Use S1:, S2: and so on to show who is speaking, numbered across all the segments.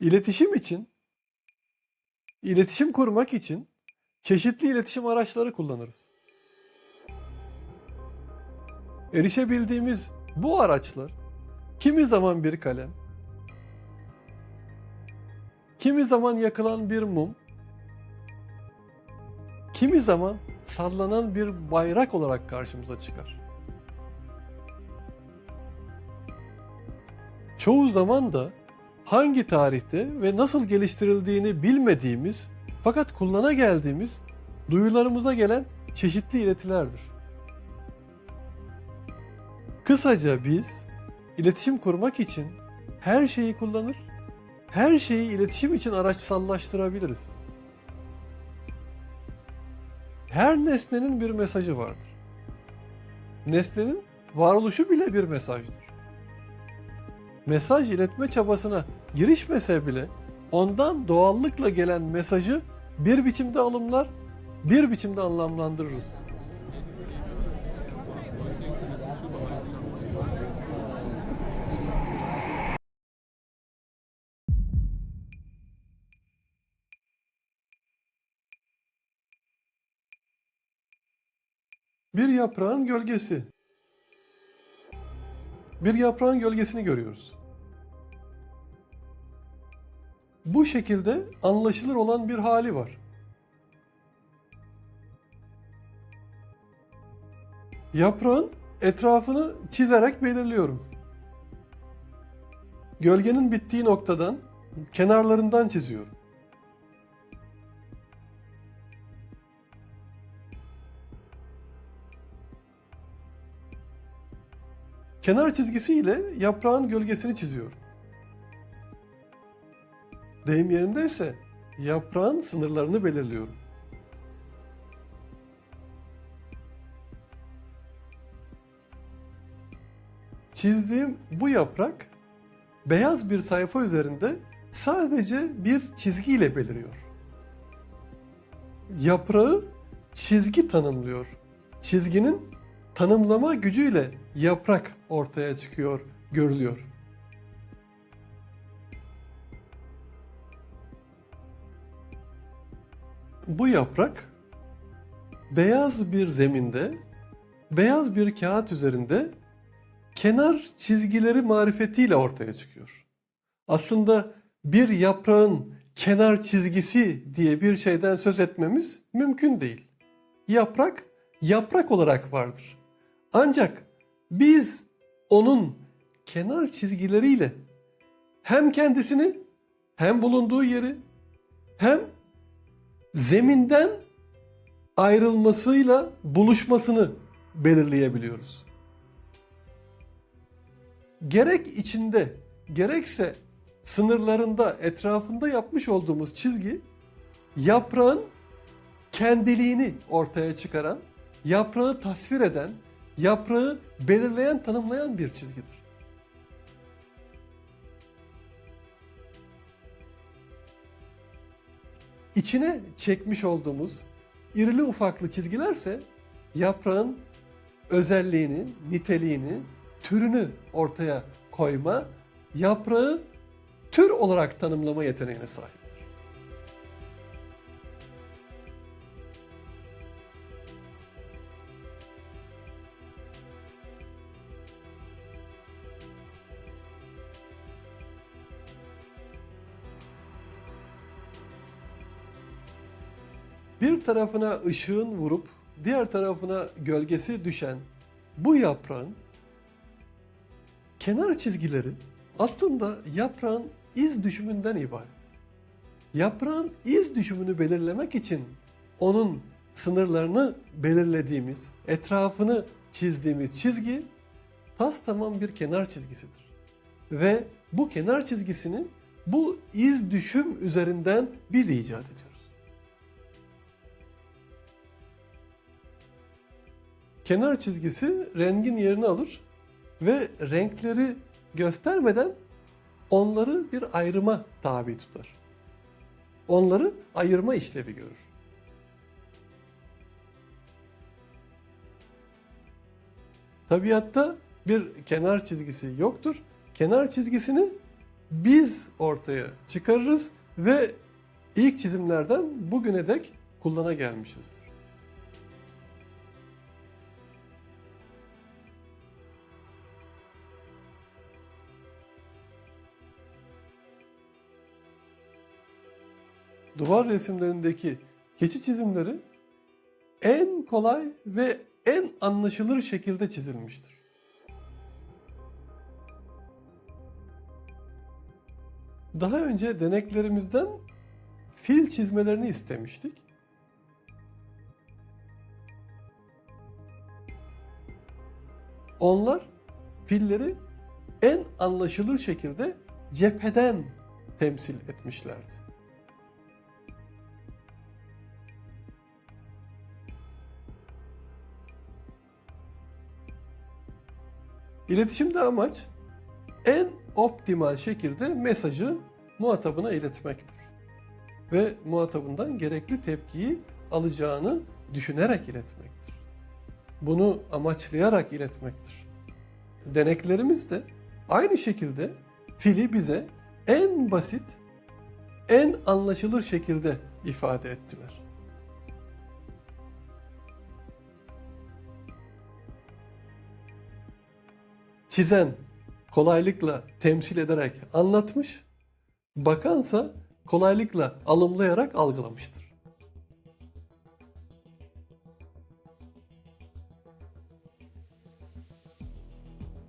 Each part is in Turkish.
S1: İletişim için, iletişim kurmak için çeşitli iletişim araçları kullanırız. Erişebildiğimiz bu araçlar kimi zaman bir kalem, kimi zaman yakılan bir mum, kimi zaman sallanan bir bayrak olarak karşımıza çıkar. Çoğu zaman da hangi tarihte ve nasıl geliştirildiğini bilmediğimiz fakat kullana geldiğimiz duyularımıza gelen çeşitli iletilerdir. Kısaca biz iletişim kurmak için her şeyi kullanır, her şeyi iletişim için araçsallaştırabiliriz. Her nesnenin bir mesajı vardır. Nesnenin varoluşu bile bir mesajdır. Mesaj iletme çabasına girişmese bile ondan doğallıkla gelen mesajı bir biçimde alımlar, bir biçimde anlamlandırırız. Bir yaprağın gölgesi. Bir yaprağın gölgesini görüyoruz. Bu şekilde anlaşılır olan bir hali var. Yaprağın etrafını çizerek belirliyorum. Gölgenin bittiği noktadan kenarlarından çiziyorum. Kenar çizgisiyle yaprağın gölgesini çiziyorum. Deyim yerindeyse yaprağın sınırlarını belirliyorum. Çizdiğim bu yaprak beyaz bir sayfa üzerinde sadece bir çizgiyle beliriyor. Yaprağı çizgi tanımlıyor. Çizginin tanımlama gücüyle yaprak ortaya çıkıyor, görülüyor. Bu yaprak beyaz bir zeminde, beyaz bir kağıt üzerinde kenar çizgileri marifetiyle ortaya çıkıyor. Aslında bir yaprağın kenar çizgisi diye bir şeyden söz etmemiz mümkün değil. Yaprak yaprak olarak vardır. Ancak biz onun kenar çizgileriyle hem kendisini hem bulunduğu yeri hem zeminden ayrılmasıyla buluşmasını belirleyebiliyoruz. Gerek içinde gerekse sınırlarında etrafında yapmış olduğumuz çizgi yaprağın kendiliğini ortaya çıkaran, yaprağı tasvir eden, yaprağı belirleyen, tanımlayan bir çizgidir. İçine çekmiş olduğumuz irili ufaklı çizgilerse yaprağın özelliğini, niteliğini, türünü ortaya koyma, yaprağı tür olarak tanımlama yeteneğine sahiptir. Bir tarafına ışığın vurup diğer tarafına gölgesi düşen bu yaprağın kenar çizgileri aslında yaprağın iz düşümünden ibaret. Yaprağın iz düşümünü belirlemek için onun sınırlarını belirlediğimiz, etrafını çizdiğimiz çizgi tas tamam bir kenar çizgisidir. Ve bu kenar çizgisini bu iz düşüm üzerinden biz icat ediyoruz. Kenar çizgisi rengin yerini alır ve renkleri göstermeden onları bir ayrıma tabi tutar. Onları ayırma işlevi görür. Tabiatta bir kenar çizgisi yoktur. Kenar çizgisini biz ortaya çıkarırız ve ilk çizimlerden bugüne dek kullana gelmişizdir. Duvar resimlerindeki keçi çizimleri en kolay ve en anlaşılır şekilde çizilmiştir. Daha önce deneklerimizden fil çizmelerini istemiştik. Onlar filleri en anlaşılır şekilde cepheden temsil etmişlerdi. İletişimde amaç en optimal şekilde mesajı muhatabına iletmektir. Ve muhatabından gerekli tepkiyi alacağını düşünerek iletmektir. Bunu amaçlayarak iletmektir. Deneklerimiz de aynı şekilde fili bize en basit, en anlaşılır şekilde ifade ettiler. Çizen kolaylıkla temsil ederek anlatmış, bakansa kolaylıkla alımlayarak algılamıştır.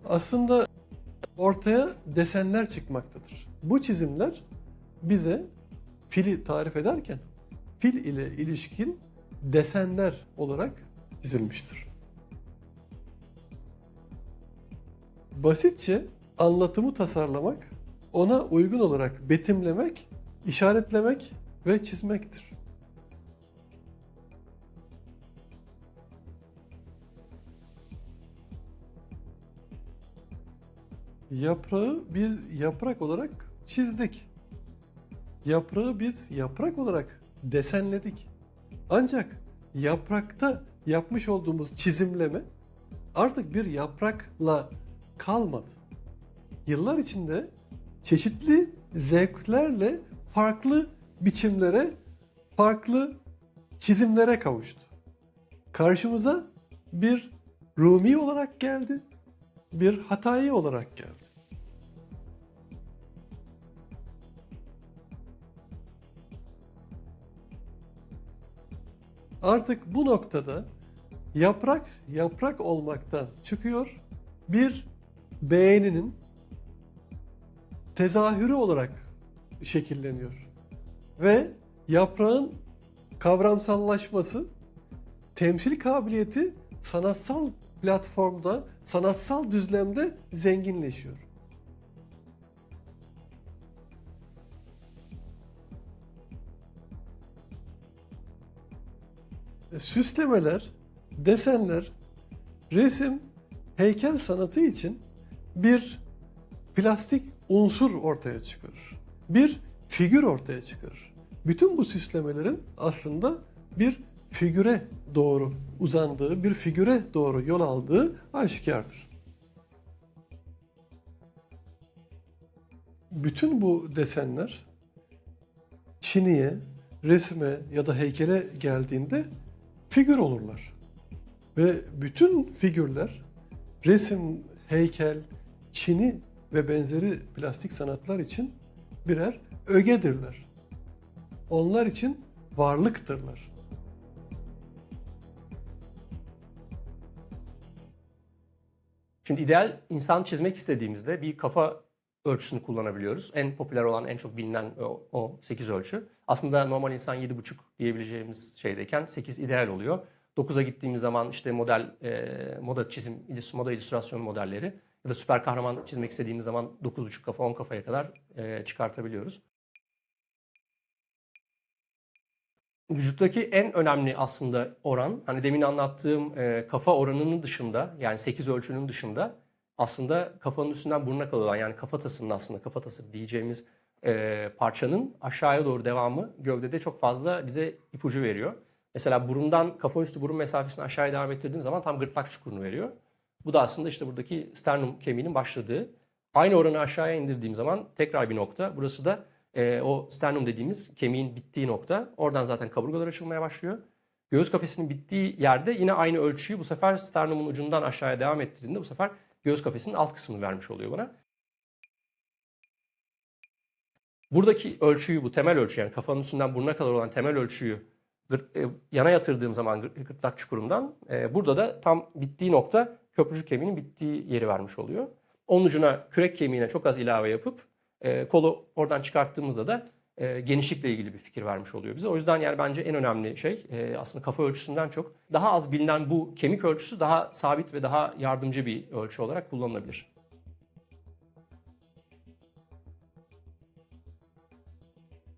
S1: Aslında ortaya desenler çıkmaktadır. Bu çizimler bize fili tarif ederken fil ile ilişkin desenler olarak çizilmiştir. Basitçe anlatımı tasarlamak, ona uygun olarak betimlemek, işaretlemek ve çizmektir. Yaprağı biz yaprak olarak çizdik. Yaprağı biz yaprak olarak desenledik. Ancak yaprakta yapmış olduğumuz çizimleme artık bir yaprakla kalmadı. Yıllar içinde çeşitli zevklerle farklı biçimlere, farklı çizimlere kavuştu. Karşımıza bir Rumi olarak geldi, bir Hatayi olarak geldi. Artık bu noktada yaprak yaprak olmaktan çıkıyor, bir beğeninin tezahürü olarak şekilleniyor. Ve yaprağın kavramsallaşması, temsil kabiliyeti sanatsal platformda, sanatsal düzlemde zenginleşiyor. Süslemeler, desenler, resim, heykel sanatı için bir plastik unsur ortaya çıkarır. Bir figür ortaya çıkarır. Bütün bu süslemelerin aslında bir figüre doğru uzandığı, bir figüre doğru yol aldığı aşikardır. Bütün bu desenler çiniye, resme ya da heykele geldiğinde figür olurlar. Ve bütün figürler resim, heykel, çini ve benzeri plastik sanatlar için birer ögedirler. Onlar için varlıktırlar.
S2: Şimdi ideal insan çizmek istediğimizde bir kafa ölçüsünü kullanabiliyoruz. En popüler olan, en çok bilinen o, o 8 ölçü. Aslında normal insan 7,5 diyebileceğimiz şeydeyken 8 ideal oluyor. 9'a gittiğimiz zaman işte model, e, moda çizim, moda illüstrasyon modelleri ya da süper kahraman çizmek istediğimiz zaman 9,5 kafa, 10 kafaya kadar e, çıkartabiliyoruz. Vücuttaki en önemli aslında oran, hani demin anlattığım e, kafa oranının dışında, yani 8 ölçünün dışında aslında kafanın üstünden burnuna kadar olan yani kafatasının aslında kafatası diyeceğimiz e, parçanın aşağıya doğru devamı gövdede çok fazla bize ipucu veriyor. Mesela burundan kafa üstü burun mesafesini aşağıya devam ettirdiğin zaman tam gırtlak çukurunu veriyor. Bu da aslında işte buradaki sternum kemiğinin başladığı Aynı oranı aşağıya indirdiğim zaman tekrar bir nokta. Burası da e, o sternum dediğimiz kemiğin bittiği nokta. Oradan zaten kaburgalar açılmaya başlıyor. Göğüs kafesinin bittiği yerde yine aynı ölçüyü bu sefer sternumun ucundan aşağıya devam ettirdiğinde bu sefer göğüs kafesinin alt kısmını vermiş oluyor bana. Buradaki ölçüyü, bu temel ölçü yani kafanın üstünden burnuna kadar olan temel ölçüyü yana yatırdığım zaman gır- gırtlak çukurumdan e, burada da tam bittiği nokta köprücük kemiğinin bittiği yeri vermiş oluyor. Onun ucuna kürek kemiğine çok az ilave yapıp e, kolu oradan çıkarttığımızda da e, genişlikle ilgili bir fikir vermiş oluyor bize. O yüzden yani bence en önemli şey e, aslında kafa ölçüsünden çok daha az bilinen bu kemik ölçüsü daha sabit ve daha yardımcı bir ölçü olarak kullanılabilir.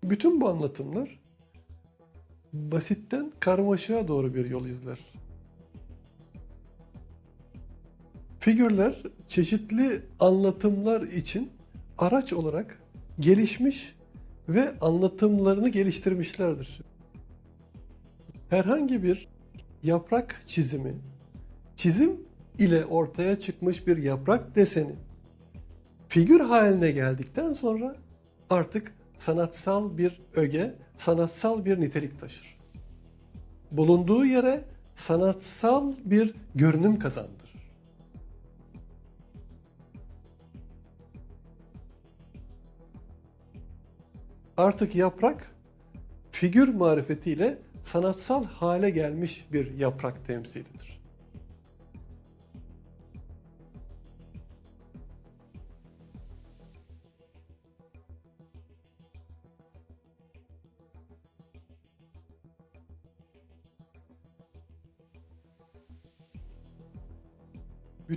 S1: Bütün bu anlatımlar basitten karmaşığa doğru bir yol izler. Figürler çeşitli anlatımlar için araç olarak gelişmiş ve anlatımlarını geliştirmişlerdir. Herhangi bir yaprak çizimi, çizim ile ortaya çıkmış bir yaprak deseni figür haline geldikten sonra artık sanatsal bir öge, sanatsal bir nitelik taşır. Bulunduğu yere sanatsal bir görünüm kazandırır. Artık yaprak figür marifetiyle sanatsal hale gelmiş bir yaprak temsilidir.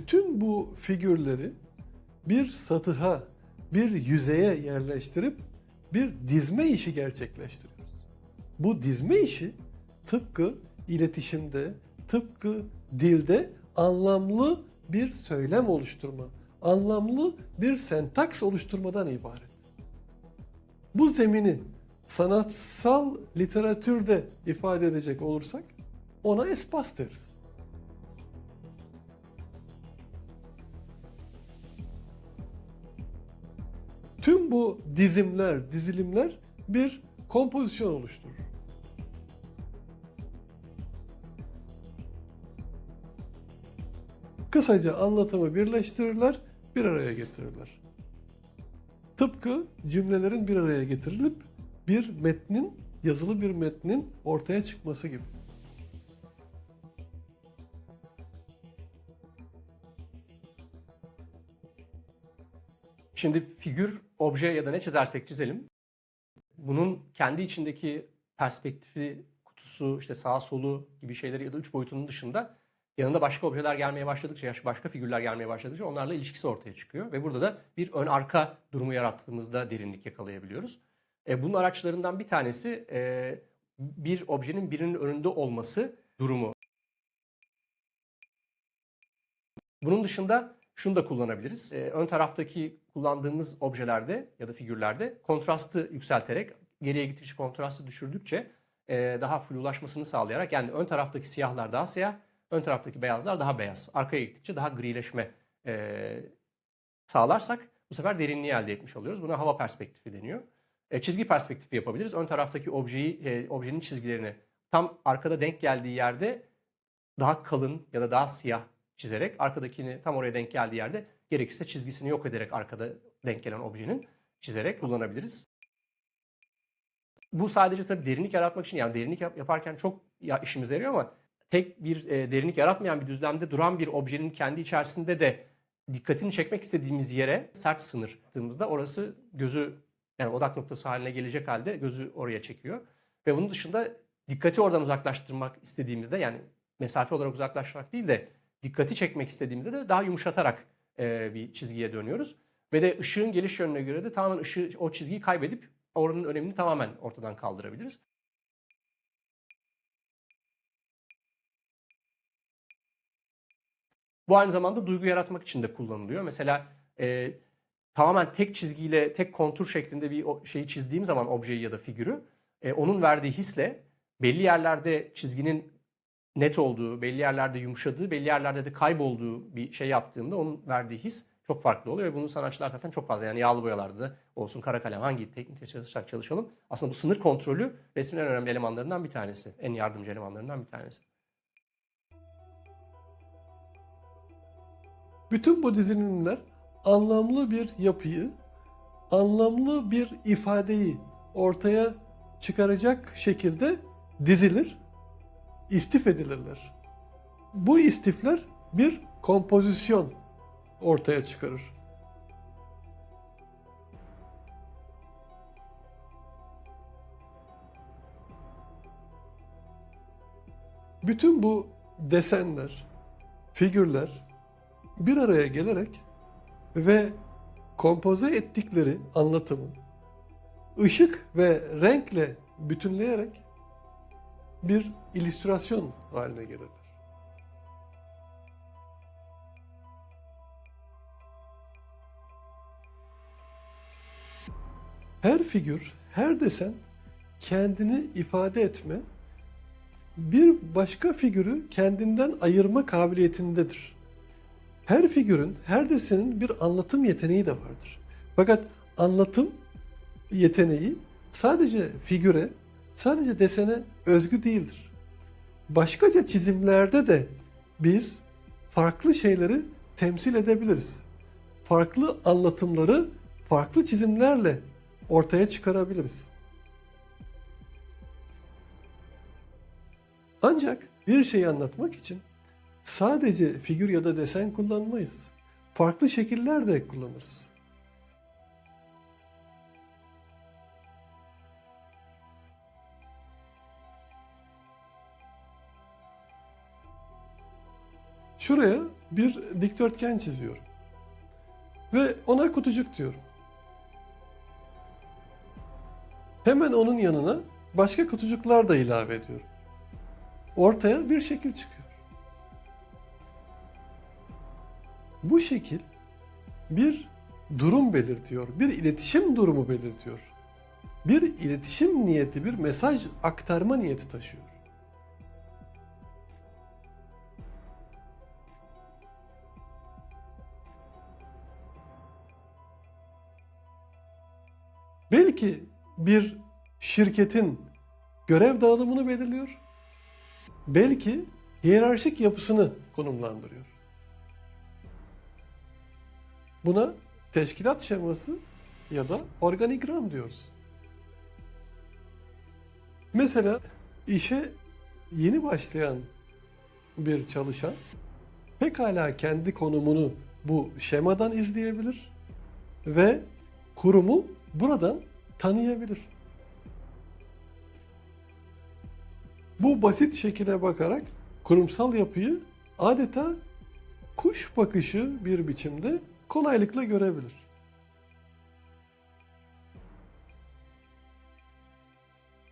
S1: Bütün bu figürleri bir satıha, bir yüzeye yerleştirip bir dizme işi gerçekleştiriyoruz. Bu dizme işi tıpkı iletişimde, tıpkı dilde anlamlı bir söylem oluşturma, anlamlı bir sentaks oluşturmadan ibaret. Bu zemini sanatsal literatürde ifade edecek olursak ona espas deriz. Tüm bu dizimler, dizilimler bir kompozisyon oluşturur. Kısaca anlatımı birleştirirler, bir araya getirirler. Tıpkı cümlelerin bir araya getirilip bir metnin, yazılı bir metnin ortaya çıkması gibi.
S2: Şimdi figür, obje ya da ne çizersek çizelim. Bunun kendi içindeki perspektifi, kutusu, işte sağ solu gibi şeyleri ya da üç boyutunun dışında yanında başka objeler gelmeye başladıkça, başka figürler gelmeye başladıkça onlarla ilişkisi ortaya çıkıyor. Ve burada da bir ön arka durumu yarattığımızda derinlik yakalayabiliyoruz. E, bunun araçlarından bir tanesi e, bir objenin birinin önünde olması durumu. Bunun dışında şunu da kullanabiliriz. Ee, ön taraftaki kullandığımız objelerde ya da figürlerde kontrastı yükselterek geriye gittikçe kontrastı düşürdükçe e, daha flulaşmasını sağlayarak yani ön taraftaki siyahlar daha siyah, ön taraftaki beyazlar daha beyaz. Arkaya gittikçe daha grileşme e, sağlarsak bu sefer derinliği elde etmiş oluyoruz. Buna hava perspektifi deniyor. E, çizgi perspektifi yapabiliriz. Ön taraftaki objeyi, e, objenin çizgilerini tam arkada denk geldiği yerde daha kalın ya da daha siyah çizerek arkadakini tam oraya denk geldiği yerde gerekirse çizgisini yok ederek arkada denk gelen objenin çizerek kullanabiliriz. Bu sadece tabii derinlik yaratmak için yani derinlik yap- yaparken çok ya işimize yarıyor ama tek bir e, derinlik yaratmayan bir düzlemde duran bir objenin kendi içerisinde de dikkatini çekmek istediğimiz yere sert sınır attığımızda orası gözü yani odak noktası haline gelecek halde gözü oraya çekiyor. Ve bunun dışında dikkati oradan uzaklaştırmak istediğimizde yani mesafe olarak uzaklaşmak değil de dikkati çekmek istediğimizde de daha yumuşatarak e, bir çizgiye dönüyoruz. Ve de ışığın geliş yönüne göre de tamamen ışığı, o çizgiyi kaybedip oranın önemini tamamen ortadan kaldırabiliriz. Bu aynı zamanda duygu yaratmak için de kullanılıyor. Mesela e, tamamen tek çizgiyle, tek kontur şeklinde bir şeyi çizdiğim zaman objeyi ya da figürü, e, onun verdiği hisle belli yerlerde çizginin net olduğu, belli yerlerde yumuşadığı, belli yerlerde de kaybolduğu bir şey yaptığımda onun verdiği his çok farklı oluyor ve bunu sanatçılar zaten çok fazla yani yağlı boyalarda da olsun kara kalem hangi teknikte çalışırsak çalışalım. Aslında bu sınır kontrolü resmin en önemli elemanlarından bir tanesi. En yardımcı elemanlarından bir tanesi.
S1: Bütün bu dizilimler anlamlı bir yapıyı, anlamlı bir ifadeyi ortaya çıkaracak şekilde dizilir, istif edilirler. Bu istifler bir kompozisyon ortaya çıkarır. Bütün bu desenler, figürler bir araya gelerek ve kompoze ettikleri anlatımı ışık ve renkle bütünleyerek bir illüstrasyon haline gelirler. Her figür, her desen kendini ifade etme, bir başka figürü kendinden ayırma kabiliyetindedir. Her figürün, her desenin bir anlatım yeteneği de vardır. Fakat anlatım yeteneği sadece figüre, sadece desene özgü değildir. Başkaca çizimlerde de biz farklı şeyleri temsil edebiliriz. Farklı anlatımları farklı çizimlerle ortaya çıkarabiliriz. Ancak bir şeyi anlatmak için sadece figür ya da desen kullanmayız. Farklı şekiller de kullanırız. Şuraya bir dikdörtgen çiziyorum. Ve ona kutucuk diyorum. Hemen onun yanına başka kutucuklar da ilave ediyorum. Ortaya bir şekil çıkıyor. Bu şekil bir durum belirtiyor, bir iletişim durumu belirtiyor. Bir iletişim niyeti, bir mesaj aktarma niyeti taşıyor. Belki bir şirketin görev dağılımını belirliyor. Belki hiyerarşik yapısını konumlandırıyor. Buna teşkilat şeması ya da organigram diyoruz. Mesela işe yeni başlayan bir çalışan pekala kendi konumunu bu şemadan izleyebilir ve kurumu buradan tanıyabilir. Bu basit şekile bakarak kurumsal yapıyı adeta kuş bakışı bir biçimde kolaylıkla görebilir.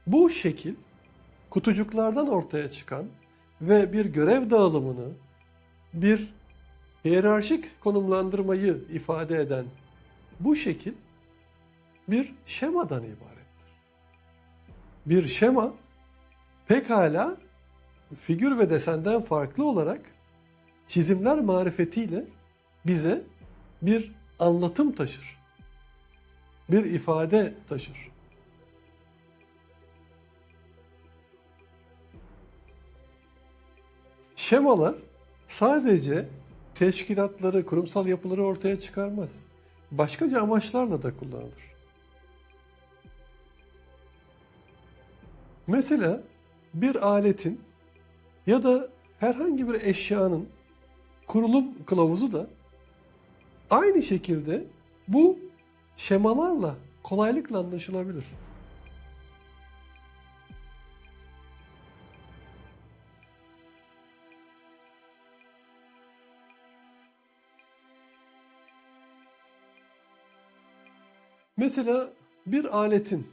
S1: Bu şekil kutucuklardan ortaya çıkan ve bir görev dağılımını, bir hiyerarşik konumlandırmayı ifade eden bu şekil bir şemadan ibarettir. Bir şema pekala figür ve desenden farklı olarak çizimler marifetiyle bize bir anlatım taşır. Bir ifade taşır. Şemalar sadece teşkilatları, kurumsal yapıları ortaya çıkarmaz. Başkaca amaçlarla da kullanılır. Mesela bir aletin ya da herhangi bir eşyanın kurulum kılavuzu da aynı şekilde bu şemalarla kolaylıkla anlaşılabilir. Mesela bir aletin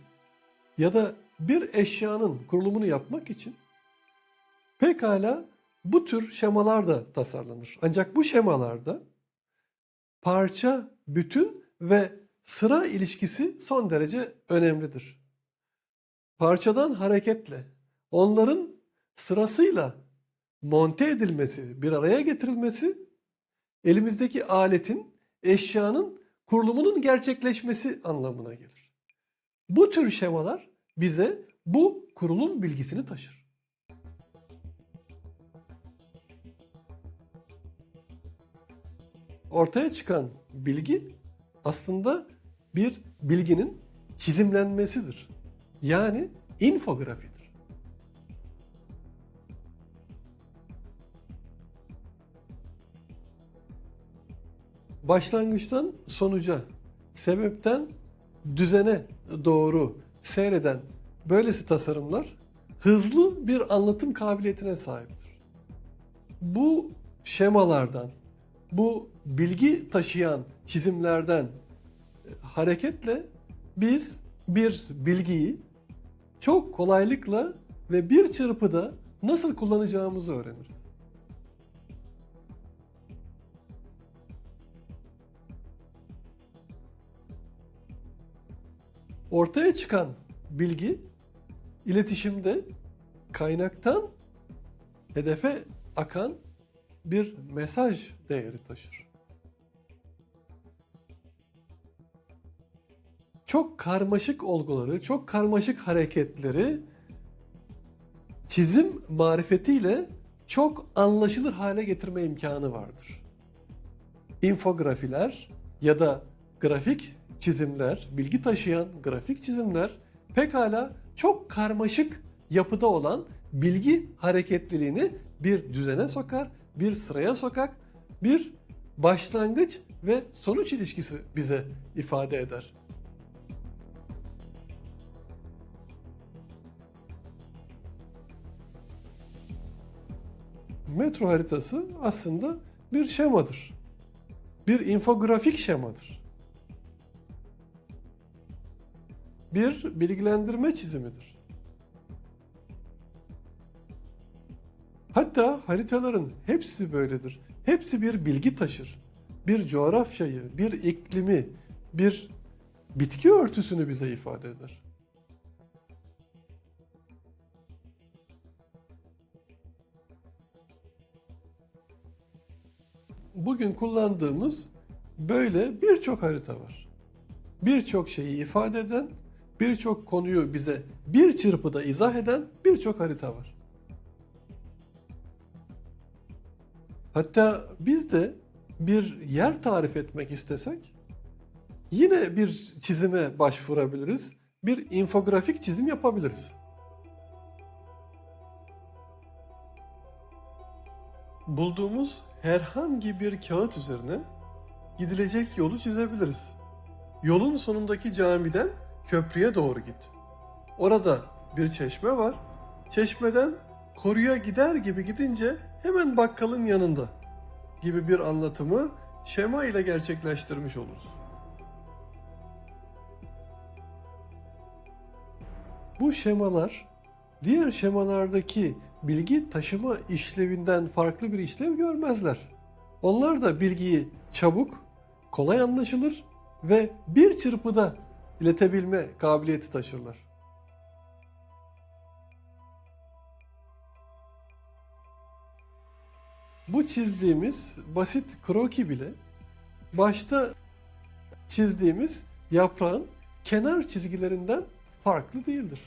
S1: ya da bir eşyanın kurulumunu yapmak için pekala bu tür şemalar da tasarlanır. Ancak bu şemalarda parça, bütün ve sıra ilişkisi son derece önemlidir. Parçadan hareketle onların sırasıyla monte edilmesi, bir araya getirilmesi elimizdeki aletin eşyanın kurulumunun gerçekleşmesi anlamına gelir. Bu tür şemalar bize bu kurulum bilgisini taşır. Ortaya çıkan bilgi aslında bir bilginin çizimlenmesidir. Yani infografidir. Başlangıçtan sonuca, sebepten düzene doğru seyreden böylesi tasarımlar hızlı bir anlatım kabiliyetine sahiptir. Bu şemalardan, bu bilgi taşıyan çizimlerden e, hareketle biz bir bilgiyi çok kolaylıkla ve bir çırpıda nasıl kullanacağımızı öğreniriz. Ortaya çıkan bilgi iletişimde kaynaktan hedefe akan bir mesaj değeri taşır. Çok karmaşık olguları, çok karmaşık hareketleri çizim marifetiyle çok anlaşılır hale getirme imkanı vardır. İnfografiler ya da grafik çizimler, bilgi taşıyan grafik çizimler pekala çok karmaşık yapıda olan bilgi hareketliliğini bir düzene sokar, bir sıraya sokar, bir başlangıç ve sonuç ilişkisi bize ifade eder. Metro haritası aslında bir şemadır. Bir infografik şemadır. Bir bilgilendirme çizimidir. Hatta haritaların hepsi böyledir. Hepsi bir bilgi taşır. Bir coğrafyayı, bir iklimi, bir bitki örtüsünü bize ifade eder. Bugün kullandığımız böyle birçok harita var. Birçok şeyi ifade eden, birçok konuyu bize bir çırpıda izah eden birçok harita var. Hatta biz de bir yer tarif etmek istesek yine bir çizime başvurabiliriz. Bir infografik çizim yapabiliriz. Bulduğumuz herhangi bir kağıt üzerine gidilecek yolu çizebiliriz. Yolun sonundaki camiden köprüye doğru git. Orada bir çeşme var. Çeşmeden koruya gider gibi gidince hemen bakkalın yanında gibi bir anlatımı şema ile gerçekleştirmiş oluruz. Bu şemalar diğer şemalardaki bilgi taşıma işlevinden farklı bir işlev görmezler. Onlar da bilgiyi çabuk, kolay anlaşılır ve bir çırpıda iletebilme kabiliyeti taşırlar. Bu çizdiğimiz basit kroki bile başta çizdiğimiz yaprağın kenar çizgilerinden farklı değildir.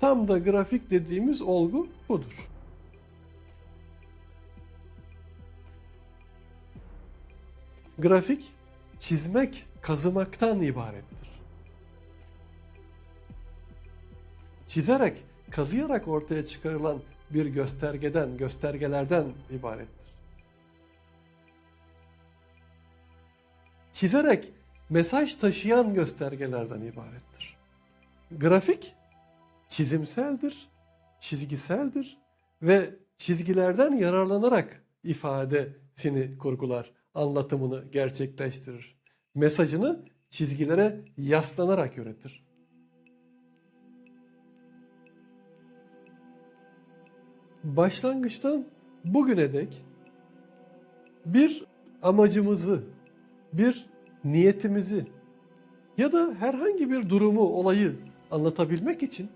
S1: Tam da grafik dediğimiz olgu budur. Grafik çizmek, kazımaktan ibarettir. Çizerek, kazıyarak ortaya çıkarılan bir göstergeden, göstergelerden ibarettir. Çizerek mesaj taşıyan göstergelerden ibarettir. Grafik çizimseldir, çizgiseldir ve çizgilerden yararlanarak ifadesini kurgular, anlatımını gerçekleştirir. Mesajını çizgilere yaslanarak yönetir. Başlangıçtan bugüne dek bir amacımızı, bir niyetimizi ya da herhangi bir durumu, olayı anlatabilmek için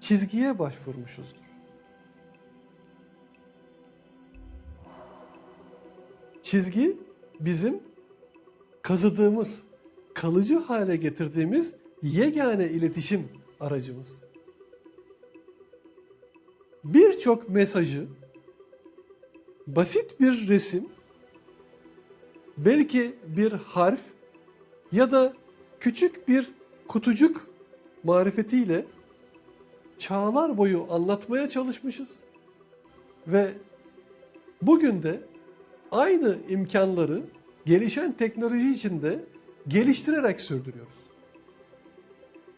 S1: çizgiye başvurmuşuzdur. Çizgi bizim kazıdığımız, kalıcı hale getirdiğimiz yegane iletişim aracımız. Birçok mesajı basit bir resim, belki bir harf ya da küçük bir kutucuk marifetiyle çağlar boyu anlatmaya çalışmışız. Ve bugün de aynı imkanları gelişen teknoloji içinde geliştirerek sürdürüyoruz.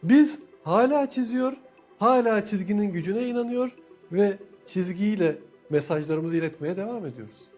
S1: Biz hala çiziyor, hala çizginin gücüne inanıyor ve çizgiyle mesajlarımızı iletmeye devam ediyoruz.